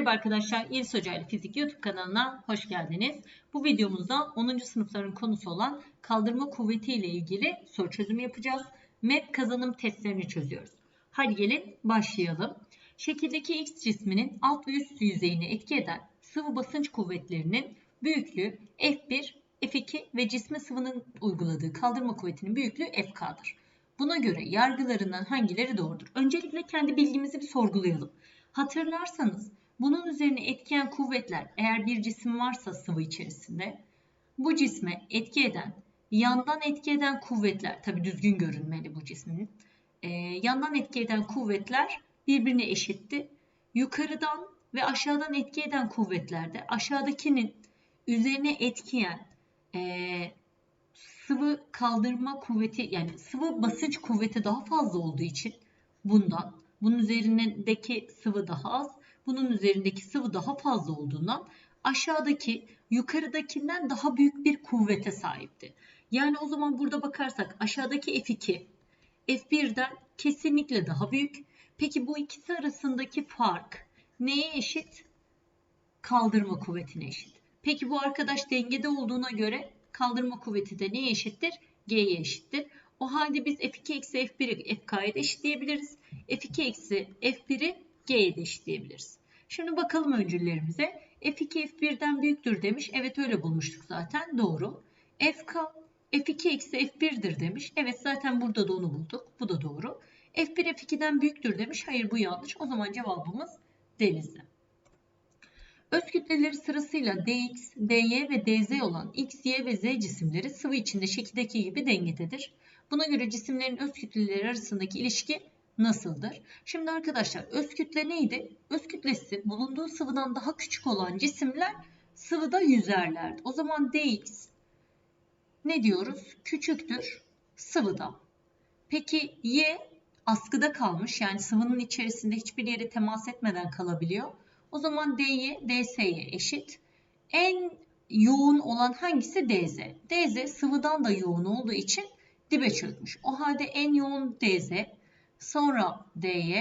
Merhaba arkadaşlar, Yeliz Hoca ile Fizik YouTube kanalına hoş geldiniz. Bu videomuzda 10. sınıfların konusu olan kaldırma kuvveti ile ilgili soru çözümü yapacağız. MEP kazanım testlerini çözüyoruz. Hadi gelin başlayalım. Şekildeki X cisminin alt ve üst yüzeyini etki eden sıvı basınç kuvvetlerinin büyüklüğü F1, F2 ve cisme sıvının uyguladığı kaldırma kuvvetinin büyüklüğü FK'dır. Buna göre yargılarından hangileri doğrudur? Öncelikle kendi bilgimizi bir sorgulayalım. Hatırlarsanız bunun üzerine etkiyen kuvvetler eğer bir cisim varsa sıvı içerisinde bu cisme etki eden, yandan etki eden kuvvetler tabi düzgün görünmeli bu cismin. Ee, yandan etki eden kuvvetler birbirine eşitti. Yukarıdan ve aşağıdan etki eden kuvvetlerde aşağıdakinin üzerine etkiyen e, sıvı kaldırma kuvveti yani sıvı basınç kuvveti daha fazla olduğu için bundan bunun üzerindeki sıvı daha az, bunun üzerindeki sıvı daha fazla olduğundan aşağıdaki yukarıdakinden daha büyük bir kuvvete sahipti. Yani o zaman burada bakarsak aşağıdaki F2 F1'den kesinlikle daha büyük. Peki bu ikisi arasındaki fark neye eşit? Kaldırma kuvvetine eşit. Peki bu arkadaş dengede olduğuna göre kaldırma kuvveti de neye eşittir? G'ye eşittir. O halde biz F2 eksi F1'i FK'ya eşitleyebiliriz. F2 eksi F1'i G'ye de eşitleyebiliriz. Şimdi bakalım öncüllerimize. F2 F1'den büyüktür demiş. Evet öyle bulmuştuk zaten. Doğru. FK F2 eksi F1'dir demiş. Evet zaten burada da onu bulduk. Bu da doğru. F1 F2'den büyüktür demiş. Hayır bu yanlış. O zaman cevabımız denizli. Öz kütleleri sırasıyla dx, dy ve dz olan x, y ve z cisimleri sıvı içinde şekildeki gibi dengededir. Buna göre cisimlerin öz kütleleri arasındaki ilişki nasıldır? Şimdi arkadaşlar öz kütle neydi? Öz kütlesi bulunduğu sıvıdan daha küçük olan cisimler sıvıda yüzerlerdi. O zaman dx ne diyoruz? Küçüktür sıvıda. Peki y askıda kalmış yani sıvının içerisinde hiçbir yere temas etmeden kalabiliyor. O zaman dy ds'ye eşit. En yoğun olan hangisi dz? dz sıvıdan da yoğun olduğu için dibe çökmüş. O halde en yoğun dz, sonra dy,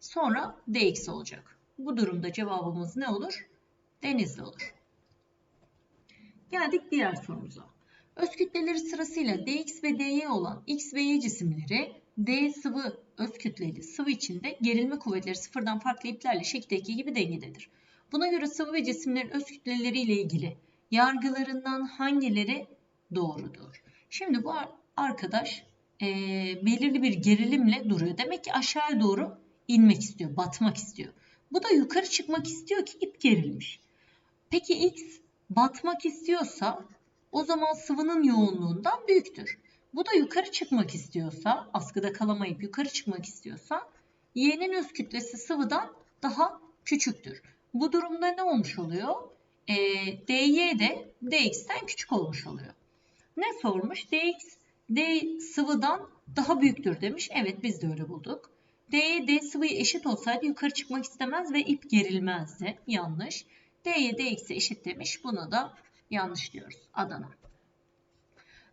sonra dx olacak. Bu durumda cevabımız ne olur? Denizli olur. Geldik diğer sorumuza. Öz kütleleri sırasıyla dx ve dy olan x ve y cisimleri d sıvı öz kütleli sıvı içinde gerilme kuvvetleri sıfırdan farklı iplerle şekildeki gibi dengededir. Buna göre sıvı ve cisimlerin öz kütleleri ile ilgili yargılarından hangileri doğrudur? Şimdi bu arkadaş e, belirli bir gerilimle duruyor. Demek ki aşağıya doğru inmek istiyor, batmak istiyor. Bu da yukarı çıkmak istiyor ki ip gerilmiş. Peki X batmak istiyorsa o zaman sıvının yoğunluğundan büyüktür. Bu da yukarı çıkmak istiyorsa, askıda kalamayıp yukarı çıkmak istiyorsa Y'nin öz kütlesi sıvıdan daha küçüktür. Bu durumda ne olmuş oluyor? E, dy de dx'ten küçük olmuş oluyor. Ne sormuş? dx D sıvıdan daha büyüktür demiş. Evet biz de öyle bulduk. D'ye D sıvıya eşit olsaydı yukarı çıkmak istemez ve ip gerilmezdi. Yanlış. D'ye Dx'e eşit demiş. Buna da yanlış diyoruz. Adana.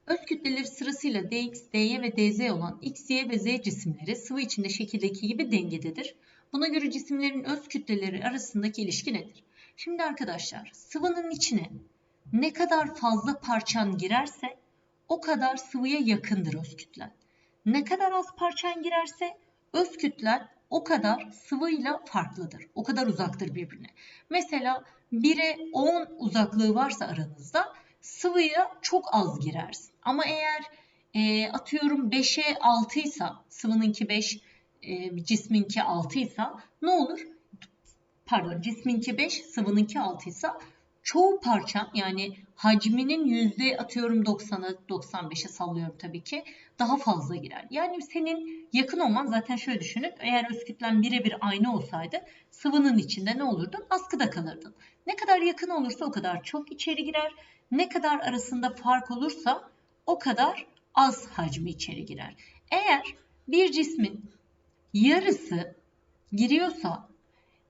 Öz kütleleri sırasıyla Dx, Dy ve Dz olan X, Y ve Z cisimleri sıvı içinde şekildeki gibi dengededir. Buna göre cisimlerin öz kütleleri arasındaki ilişki nedir? Şimdi arkadaşlar sıvının içine ne kadar fazla parçan girerse o kadar sıvıya yakındır öz kütlen. Ne kadar az parçan girerse öz kütlen o kadar sıvıyla farklıdır. O kadar uzaktır birbirine. Mesela 1'e 10 uzaklığı varsa aranızda sıvıya çok az girersin. Ama eğer e, atıyorum 5'e 6 ise sıvınınki 5 e, cisminki 6 ise ne olur? Pardon cisminki 5 sıvınınki 6 ise çoğu parça yani hacminin yüzde atıyorum 90'a 95'e sallıyorum tabii ki daha fazla girer. Yani senin yakın olman zaten şöyle düşünün eğer öz kütlen birebir aynı olsaydı sıvının içinde ne olurdun? Askıda kalırdın. Ne kadar yakın olursa o kadar çok içeri girer. Ne kadar arasında fark olursa o kadar az hacmi içeri girer. Eğer bir cismin yarısı giriyorsa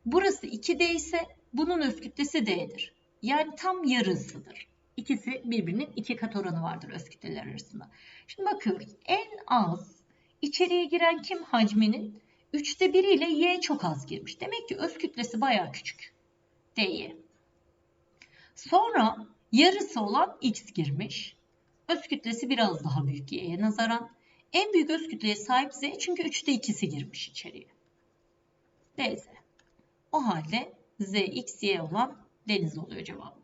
burası 2D ise bunun öz kütlesi D'dir. Yani tam yarısıdır. İkisi birbirinin iki kat oranı vardır öz kütleler arasında. Şimdi bakıyoruz. En az içeriye giren kim hacminin? Üçte biri ile Y çok az girmiş. Demek ki öz kütlesi baya küçük. dy. Sonra yarısı olan x girmiş. Öz kütlesi biraz daha büyük y'ye nazaran. En büyük öz kütleye sahip z çünkü 3'te 2'si girmiş içeriye. dz. O halde z, x, y olan deniz oluyor cevabımız.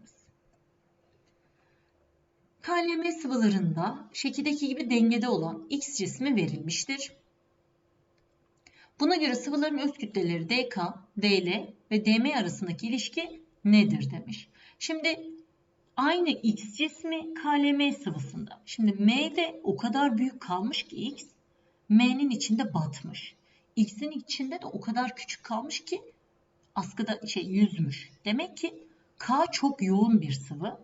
KLM sıvılarında şekildeki gibi dengede olan X cismi verilmiştir. Buna göre sıvıların öz kütleleri DK, DL ve DM arasındaki ilişki nedir demiş. Şimdi aynı X cismi KLM sıvısında. Şimdi M'de o kadar büyük kalmış ki X, M'nin içinde batmış. X'in içinde de o kadar küçük kalmış ki askıda şey yüzmüş. Demek ki K çok yoğun bir sıvı.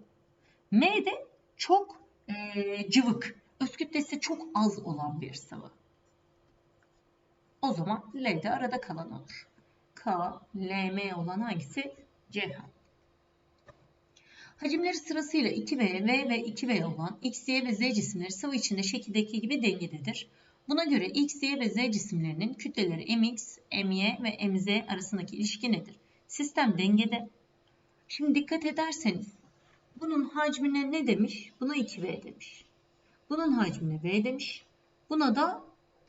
M de çok e, cıvık, öz kütlesi çok az olan bir sıvı. O zaman L de arada kalan olur. K, L, M olan hangisi? C Hacimleri sırasıyla 2V, V ve 2V olan X, Y ve Z cisimleri sıvı içinde şekildeki gibi dengededir. Buna göre X, Y ve Z cisimlerinin kütleleri mx, my ve mz arasındaki ilişki nedir? Sistem dengede. Şimdi dikkat ederseniz bunun hacmine ne demiş? Buna 2V demiş. Bunun hacmine V demiş. Buna da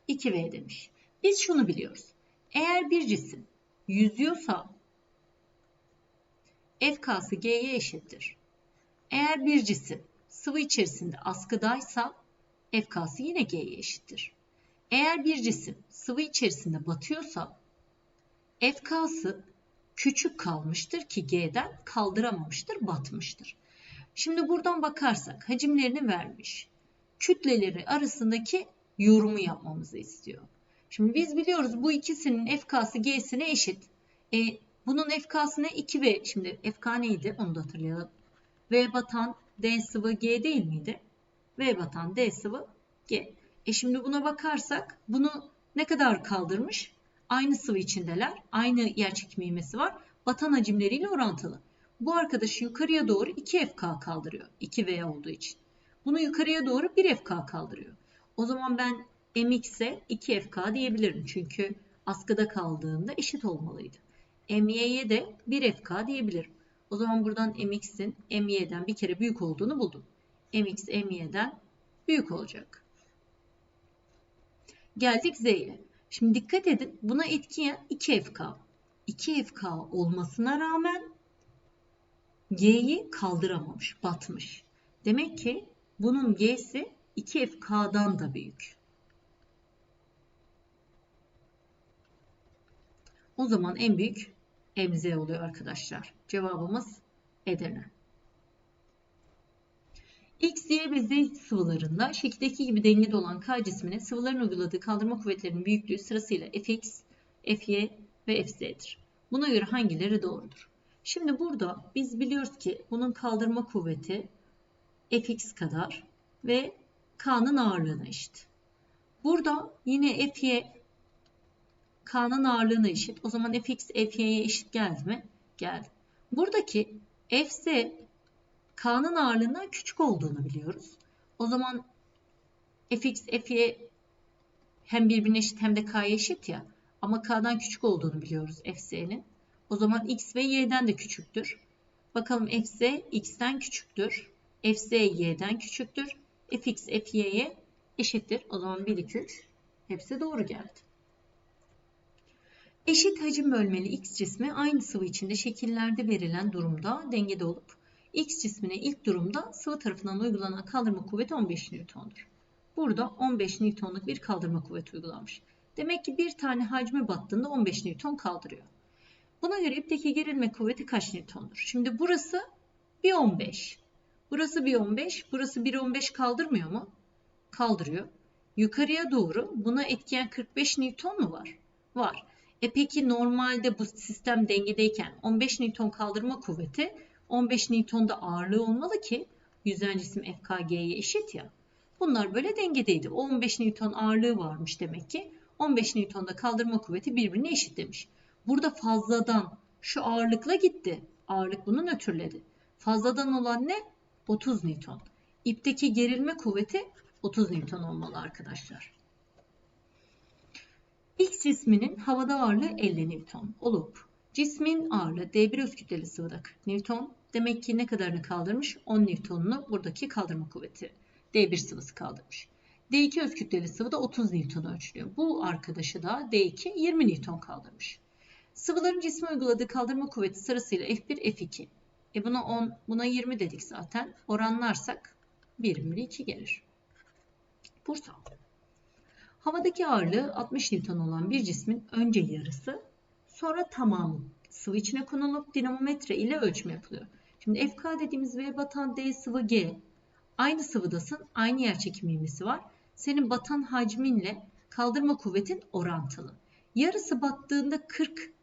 2V demiş. Biz şunu biliyoruz. Eğer bir cisim yüzüyorsa FK'sı G'ye eşittir. Eğer bir cisim sıvı içerisinde askıdaysa FK'sı yine G'ye eşittir. Eğer bir cisim sıvı içerisinde batıyorsa FK'sı küçük kalmıştır ki G'den kaldıramamıştır, batmıştır. Şimdi buradan bakarsak hacimlerini vermiş. Kütleleri arasındaki yorumu yapmamızı istiyor. Şimdi biz biliyoruz bu ikisinin FK'sı G'sine eşit. E, bunun FK'sına 2V. Şimdi FK neydi? Onu da hatırlayalım. V batan D sıvı G değil miydi? V batan D sıvı G. E şimdi buna bakarsak bunu ne kadar kaldırmış? Aynı sıvı içindeler. Aynı yer çekimi var. Batan hacimleriyle orantılı. Bu arkadaşı yukarıya doğru 2 FK kaldırıyor. 2V olduğu için. Bunu yukarıya doğru 1 FK kaldırıyor. O zaman ben MX'e 2 FK diyebilirim. Çünkü askıda kaldığında eşit olmalıydı. MY'ye de 1 FK diyebilirim. O zaman buradan MX'in MY'den bir kere büyük olduğunu buldum. MX MY'den büyük olacak. Geldik Z'ye. Şimdi dikkat edin buna etkiyen 2 FK. 2 FK olmasına rağmen G'yi kaldıramamış, batmış. Demek ki bunun G'si 2FK'dan da büyük. O zaman en büyük MZ oluyor arkadaşlar. Cevabımız Edirne. X, Y ve Z sıvılarında şekildeki gibi dengede olan K cismine sıvıların uyguladığı kaldırma kuvvetlerinin büyüklüğü sırasıyla Fx, Fy ve Fz'dir. Buna göre hangileri doğrudur? Şimdi burada biz biliyoruz ki bunun kaldırma kuvveti Fx kadar ve K'nın ağırlığına eşit. Burada yine Fy K'nın ağırlığına eşit. O zaman Fx Fy'ye eşit geldi mi? Geldi. Buradaki Fz K'nın ağırlığından küçük olduğunu biliyoruz. O zaman Fx Fy hem birbirine eşit hem de K'ya eşit ya. Ama K'dan küçük olduğunu biliyoruz Fz'nin. O zaman x ve y'den de küçüktür. Bakalım fz x'ten küçüktür. fz y'den küçüktür. fx fy'ye eşittir. O zaman 1, 2, 3 hepsi doğru geldi. Eşit hacim bölmeli x cismi aynı sıvı içinde şekillerde verilen durumda dengede olup x cismine ilk durumda sıvı tarafından uygulanan kaldırma kuvveti 15 Newton'dur. Burada 15 Newton'luk bir kaldırma kuvveti uygulanmış. Demek ki bir tane hacme battığında 15 Newton kaldırıyor. Buna göre ipteki gerilme kuvveti kaç Newton'dur? Şimdi burası bir 15. Burası bir 15. Burası bir 15 kaldırmıyor mu? Kaldırıyor. Yukarıya doğru buna etkiyen 45 Newton mu var? Var. E peki normalde bu sistem dengedeyken 15 Newton kaldırma kuvveti 15 Newton'da ağırlığı olmalı ki yüzen cisim FKG'ye eşit ya. Bunlar böyle dengedeydi. O 15 Newton ağırlığı varmış demek ki. 15 Newton'da kaldırma kuvveti birbirine eşit demiş. Burada fazladan şu ağırlıkla gitti. Ağırlık bunu nötrledi. Fazladan olan ne? 30 Newton. İpteki gerilme kuvveti 30 Newton olmalı arkadaşlar. X cisminin havada ağırlığı 50 Newton olup Cismin ağırlığı D1 öz kütleli sıvıda 40 Newton. Demek ki ne kadarını kaldırmış? 10 Newton'unu buradaki kaldırma kuvveti. D1 sıvısı kaldırmış. D2 öz kütleli sıvıda 30 Newton ölçülüyor. Bu arkadaşı da D2 20 Newton kaldırmış. Sıvıların cisme uyguladığı kaldırma kuvveti sırasıyla F1, F2. E buna 10, buna 20 dedik zaten. Oranlarsak 1 bölü 2 gelir. Bursa. Havadaki ağırlığı 60 Newton olan bir cismin önce yarısı, sonra tamamı sıvı içine konulup dinamometre ile ölçme yapılıyor. Şimdi FK dediğimiz V batan D sıvı G. Aynı sıvıdasın, aynı yer çekimi ivmesi var. Senin batan hacminle kaldırma kuvvetin orantılı. Yarısı battığında 40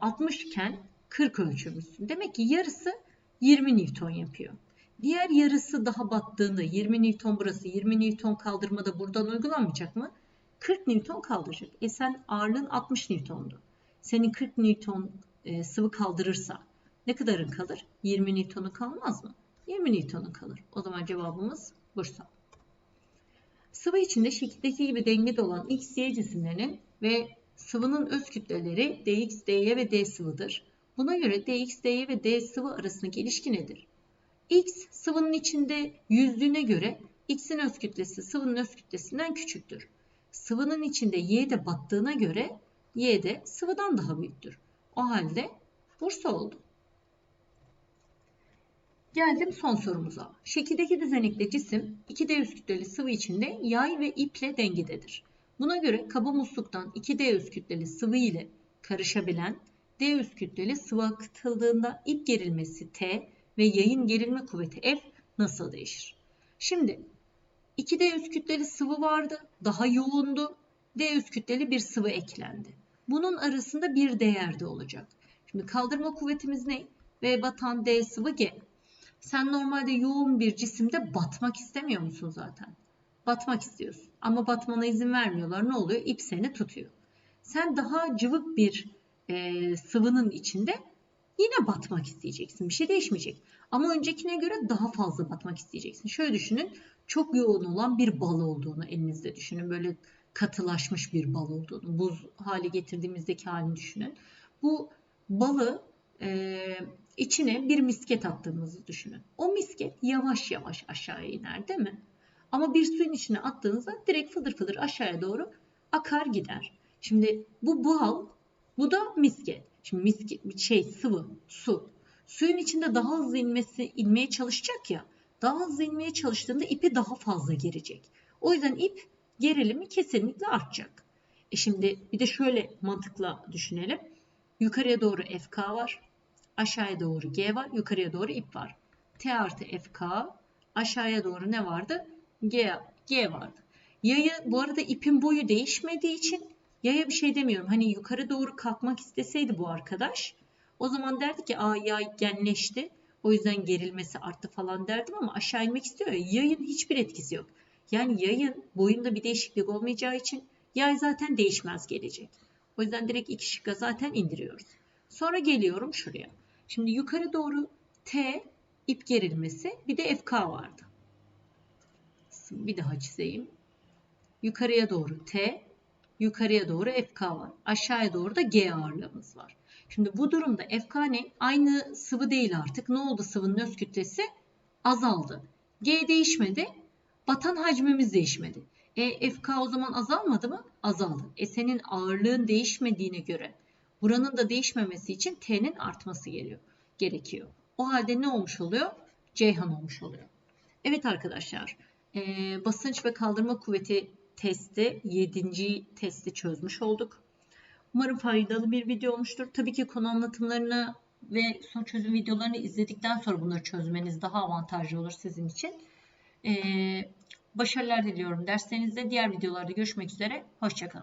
60 e, iken 40 ölçülmüşsün. Demek ki yarısı 20 Newton yapıyor. Diğer yarısı daha battığında 20 Newton burası 20 Newton kaldırmada buradan uygulanmayacak mı? 40 Newton kaldıracak. E sen ağırlığın 60 Newton'du. Senin 40 Newton e, sıvı kaldırırsa ne kadarın kalır? 20 Newton'un kalmaz mı? 20 Newton'un kalır. O zaman cevabımız Bursa. Sıvı içinde şekildeki gibi dengede olan X, Y cisimlerinin ve sıvının öz kütleleri dx, dy ve d sıvıdır. Buna göre dx, dy ve d sıvı arasındaki ilişki nedir? x sıvının içinde yüzdüğüne göre x'in öz kütlesi sıvının öz kütlesinden küçüktür. Sıvının içinde y de battığına göre y de sıvıdan daha büyüktür. O halde Bursa oldu. Geldim son sorumuza. Şekildeki düzenekli cisim 2D üst kütleli sıvı içinde yay ve iple dengededir. Buna göre kaba musluktan 2D üst kütleli sıvı ile karışabilen D üst kütleli sıvı akıtıldığında ip gerilmesi T ve yayın gerilme kuvveti F nasıl değişir? Şimdi 2D üst kütleli sıvı vardı, daha yoğundu. D üst kütleli bir sıvı eklendi. Bunun arasında bir değer de olacak. Şimdi kaldırma kuvvetimiz ne? V batan D sıvı G. Sen normalde yoğun bir cisimde batmak istemiyor musun zaten? Batmak istiyorsun. Ama batmana izin vermiyorlar. Ne oluyor? İp seni tutuyor. Sen daha cıvık bir e, sıvının içinde yine batmak isteyeceksin. Bir şey değişmeyecek. Ama öncekine göre daha fazla batmak isteyeceksin. Şöyle düşünün. Çok yoğun olan bir bal olduğunu elinizde düşünün. Böyle katılaşmış bir bal olduğunu. Buz hali getirdiğimizdeki halini düşünün. Bu balı e, içine bir misket attığımızı düşünün. O misket yavaş yavaş aşağıya iner değil mi? Ama bir suyun içine attığınızda direkt fıdır fıdır aşağıya doğru akar gider. Şimdi bu bal, bu da misket. Şimdi misket şey sıvı, su. Suyun içinde daha hızlı inmesi, inmeye çalışacak ya. Daha hızlı inmeye çalıştığında ipi daha fazla gerecek. O yüzden ip gerilimi kesinlikle artacak. E şimdi bir de şöyle mantıkla düşünelim. Yukarıya doğru FK var. Aşağıya doğru G var. Yukarıya doğru ip var. T artı FK. Aşağıya doğru ne vardı? G, G vardı. Yayı bu arada ipin boyu değişmediği için yaya bir şey demiyorum. Hani yukarı doğru kalkmak isteseydi bu arkadaş o zaman derdi ki aa yay genleşti. O yüzden gerilmesi arttı falan derdim ama aşağı inmek istiyor ya yayın hiçbir etkisi yok. Yani yayın boyunda bir değişiklik olmayacağı için yay zaten değişmez gelecek. O yüzden direkt iki şıkka zaten indiriyoruz. Sonra geliyorum şuraya. Şimdi yukarı doğru T ip gerilmesi bir de FK vardı bir daha çizeyim. Yukarıya doğru T, yukarıya doğru FK var. Aşağıya doğru da G ağırlığımız var. Şimdi bu durumda FK ne? Aynı sıvı değil artık. Ne oldu sıvının öz kütlesi? Azaldı. G değişmedi. Batan hacmimiz değişmedi. E FK o zaman azalmadı mı? Azaldı. E senin ağırlığın değişmediğine göre buranın da değişmemesi için T'nin artması geliyor, gerekiyor. O halde ne olmuş oluyor? Ceyhan olmuş oluyor. Evet arkadaşlar e, basınç ve kaldırma kuvveti testi 7. testi çözmüş olduk. Umarım faydalı bir video olmuştur. Tabii ki konu anlatımlarını ve son çözüm videolarını izledikten sonra bunları çözmeniz daha avantajlı olur sizin için. Ee, başarılar diliyorum derslerinizde. Diğer videolarda görüşmek üzere. Hoşçakalın.